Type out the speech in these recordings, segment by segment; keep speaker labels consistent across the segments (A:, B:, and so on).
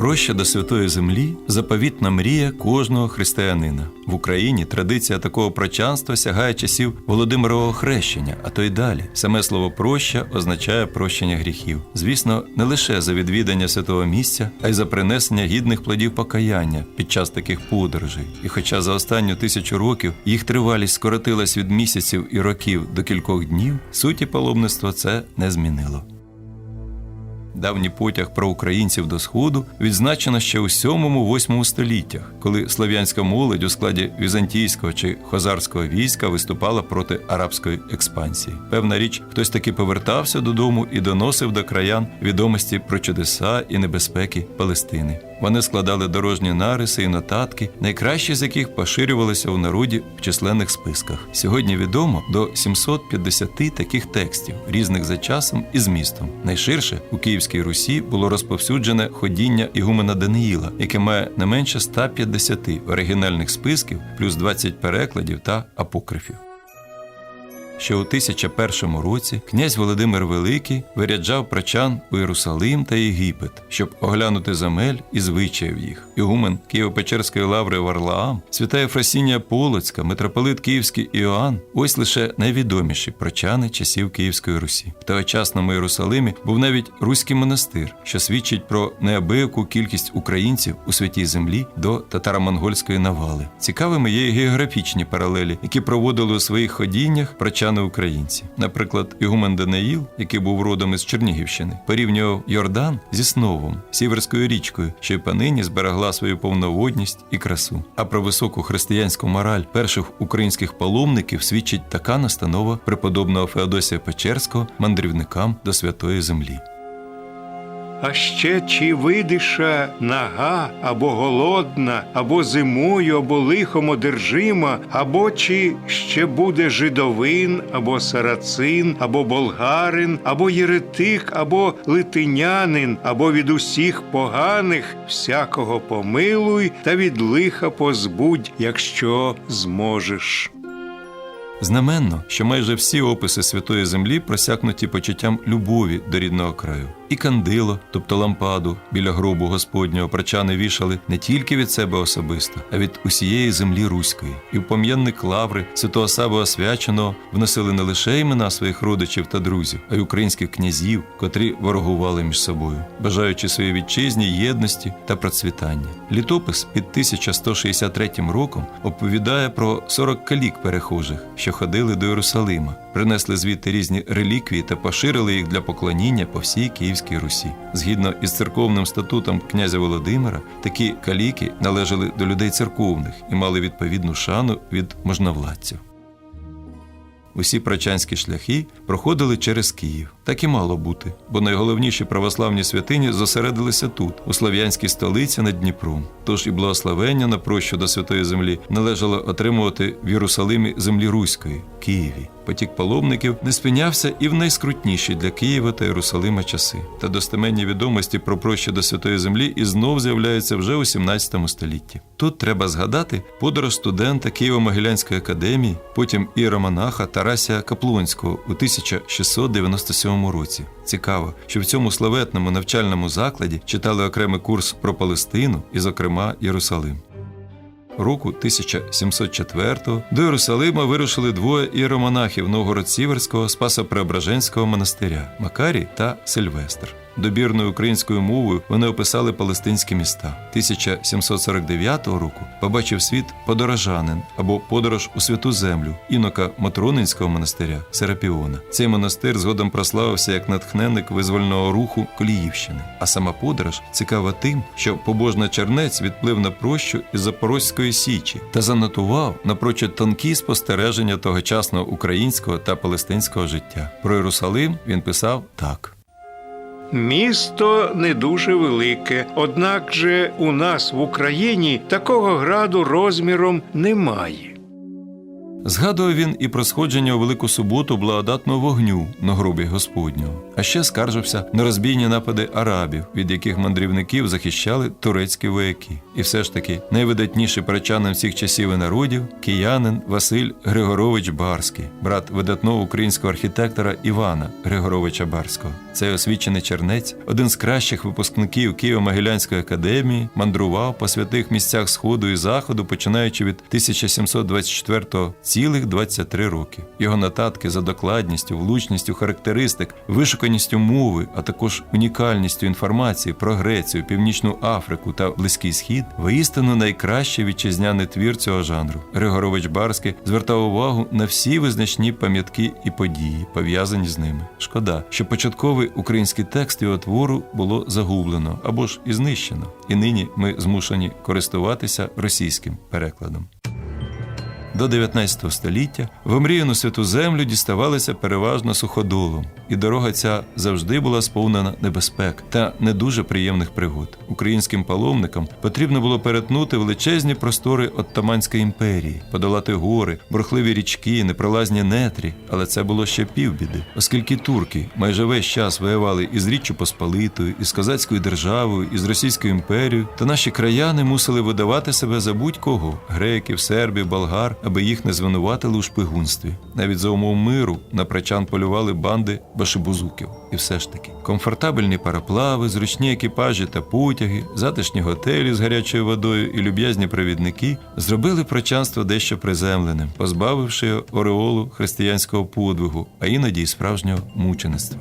A: Проща до святої землі заповітна мрія кожного християнина. В Україні традиція такого прочанства сягає часів Володимирового хрещення, а то й далі. Саме слово проща означає прощення гріхів. Звісно, не лише за відвідання святого місця, а й за принесення гідних плодів покаяння під час таких подорожей. І хоча за останню тисячу років їх тривалість скоротилась від місяців і років до кількох днів, суті паломництва це не змінило. Давній потяг про українців до сходу відзначено ще у 7-8 століттях, коли слов'янська молодь у складі візантійського чи хозарського війська виступала проти арабської експансії. Певна річ, хтось таки повертався додому і доносив до краян відомості про чудеса і небезпеки Палестини. Вони складали дорожні нариси і нотатки, найкращі з яких поширювалися у народі в численних списках. Сьогодні відомо до 750 таких текстів, різних за часом і змістом. Найширше у Київській Русі було розповсюджене ходіння Ігумена Даниїла, яке має не менше 150 оригінальних списків, плюс 20 перекладів та апокрифів. Ще у 1001 році князь Володимир Великий виряджав прочан у Єрусалим та Єгипет, щоб оглянути земель і звичаїв їх. Ігумен Києво-Печерської лаври Варлаам, свята Єфросінія Полоцька, митрополит Київський Іоанн ось лише найвідоміші прочани часів Київської Русі. В тогочасному Єрусалимі був навіть руський монастир, що свідчить про неабияку кількість українців у святій землі до татаро-монгольської навали. Цікавими є і географічні паралелі, які проводили у своїх ходіннях прочани українці. Наприклад, Ігумен Даниїл, який був родом із Чернігівщини, порівнював Йордан зі Сновом, сіверською річкою, що й панині зберегла свою повноводність і красу. А про високу християнську мораль перших українських паломників свідчить така настанова преподобного Феодосія Печерського мандрівникам до святої землі.
B: А ще чи видиша нага, або голодна, або зимою, або лихом одержима, або чи ще буде жидовин, або сарацин, або болгарин, або єретик, або литинянин, або від усіх поганих всякого помилуй та від лиха позбудь, якщо зможеш.
A: Знаменно, що майже всі описи святої землі просякнуті почуттям любові до рідного краю. І кандило, тобто лампаду, біля гробу Господнього прочани вішали не тільки від себе особисто, а від усієї землі руської. І в пом'янник лаври святого Сави Освяченого вносили не лише імена своїх родичів та друзів, а й українських князів, котрі ворогували між собою, бажаючи своїй вітчизні єдності та процвітання. Літопис під 1163 роком оповідає про 40 калік перехожих, що ходили до Єрусалима, принесли звідти різні реліквії та поширили їх для поклоніння по всій Київській Русі. Згідно із церковним статутом князя Володимира, такі каліки належали до людей церковних і мали відповідну шану від можновладців. Усі прочанські шляхи проходили через Київ. Так і мало бути, бо найголовніші православні святині зосередилися тут, у слав'янській столиці над Дніпром. Тож і благословення на прощу до святої землі належало отримувати в Єрусалимі землі Руської Києві. Потік паломників не спинявся і в найскрутніші для Києва та Єрусалима часи. Та достеменні відомості про прощу до святої землі і знов з'являються вже у 17 столітті. Тут треба згадати подорож студента Києво-Могилянської академії, потім іеромонаха Тарасія Каплонського у 1697 році. Цікаво, що в цьому славетному навчальному закладі читали окремий курс про Палестину і, зокрема, Єрусалим. Року 1704 до Єрусалима вирушили двоє іеромонахів Новгород-Сіверського Спасо-Преображенського монастиря Макарій та Сильвестр. Добірною українською мовою вони описали палестинські міста. 1749 року побачив світ подорожанин або подорож у святу землю інока Матронинського монастиря Серапіона. Цей монастир згодом прославився як натхненник визвольного руху Коліївщини. А сама подорож цікава тим, що побожна чернець відплив на прощу із Запорозької січі та занотував напрочуд тонкі спостереження тогочасного українського та палестинського життя. Про Єрусалим він писав так.
B: Місто не дуже велике, однак же у нас в Україні такого граду розміром немає.
A: Згадував він і про сходження у Велику суботу благодатного вогню на гробі Господнього, а ще скаржився на розбійні напади арабів, від яких мандрівників захищали турецькі вояки. І все ж таки найвидатніший прочанин всіх часів і народів киянин Василь Григорович Барський, брат видатного українського архітектора Івана Григоровича Барського. Цей освічений чернець, один з кращих випускників Києво-Могилянської академії, мандрував по святих місцях Сходу і Заходу, починаючи від 1724 цілих 23 роки. Його нотатки за докладністю, влучністю характеристик, вишуканістю мови, а також унікальністю інформації про Грецію, Північну Африку та Близький Схід, воістину найкращий вітчизняний твір цього жанру. Григорович Барський звертав увагу на всі визначні пам'ятки і події, пов'язані з ними. Шкода, що початковий український текст його твору було загублено або ж і знищено, і нині ми змушені користуватися російським перекладом. До 19 століття в омріяну святу землю діставалися переважно суходолом, і дорога ця завжди була сповнена небезпек та не дуже приємних пригод. Українським паломникам потрібно було перетнути величезні простори Оттаманської імперії, подолати гори, бурхливі річки, непролазні нетрі, але це було ще півбіди, оскільки турки майже весь час воювали із Річчю Посполитою, із Козацькою державою, із Російською імперією, то наші краяни мусили видавати себе за будь-кого греків, сербів, болгар, аби їх не звинуватили у шпигунстві. Навіть за умов миру на прачан полювали банди башибузуків. І все ж таки, комфортабельні пароплави, зручні екіпажі та потяги, затишні готелі з гарячою водою і люб'язні провідники зробили прочанство дещо приземленим, позбавивши ореолу християнського подвигу, а іноді й справжнього мучеництва.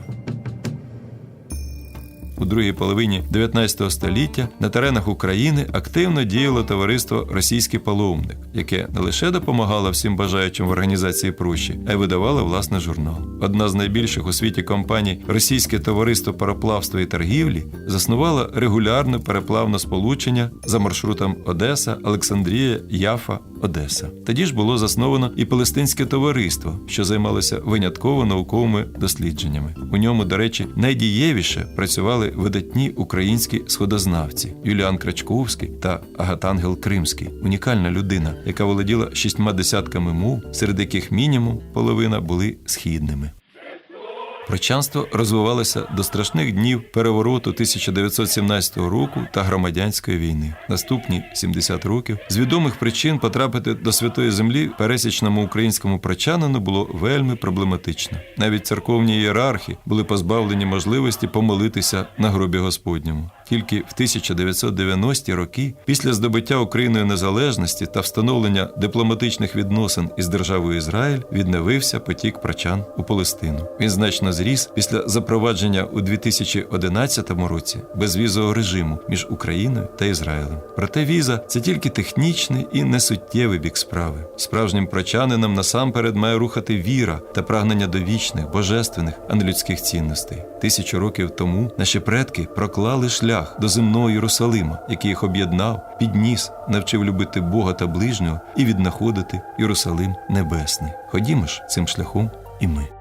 A: Другій половині 19 століття на теренах України активно діяло товариство Російський паломник, яке не лише допомагало всім бажаючим в організації прощі, а й видавало власний журнал. Одна з найбільших у світі компаній Російське товариство пароплавства і торгівлі заснувала регулярне переплавне сполучення за маршрутом Одеса, Олександрія, Яфа, Одеса. Тоді ж було засновано і Палестинське товариство, що займалося винятково науковими дослідженнями. У ньому, до речі, найдієвіше працювали видатні українські сходознавці Юліан Крачковський та Агатангел Кримський, унікальна людина, яка володіла шістьма десятками мов, серед яких мінімум половина були східними. Прочанство розвивалося до страшних днів перевороту 1917 року та громадянської війни. Наступні 70 років з відомих причин потрапити до святої землі пересічному українському прочанину було вельми проблематично. Навіть церковні ієрархи були позбавлені можливості помолитися на гробі Господньому. Тільки в 1990-ті роки, після здобуття Україною незалежності та встановлення дипломатичних відносин із державою Ізраїль, відновився потік прочан у Палестину. Він значно зріс після запровадження у 2011 році безвізового режиму між Україною та Ізраїлем. Проте віза це тільки технічний і несуттєвий бік справи. Справжнім прочанинам насамперед має рухати віра та прагнення до вічних, божественних, а не людських цінностей. Тисячу років тому наші предки проклали шлях до земного Єрусалима, який їх об'єднав, підніс, навчив любити Бога та ближнього і віднаходити Єрусалим Небесний. Ходімо ж цим шляхом і ми.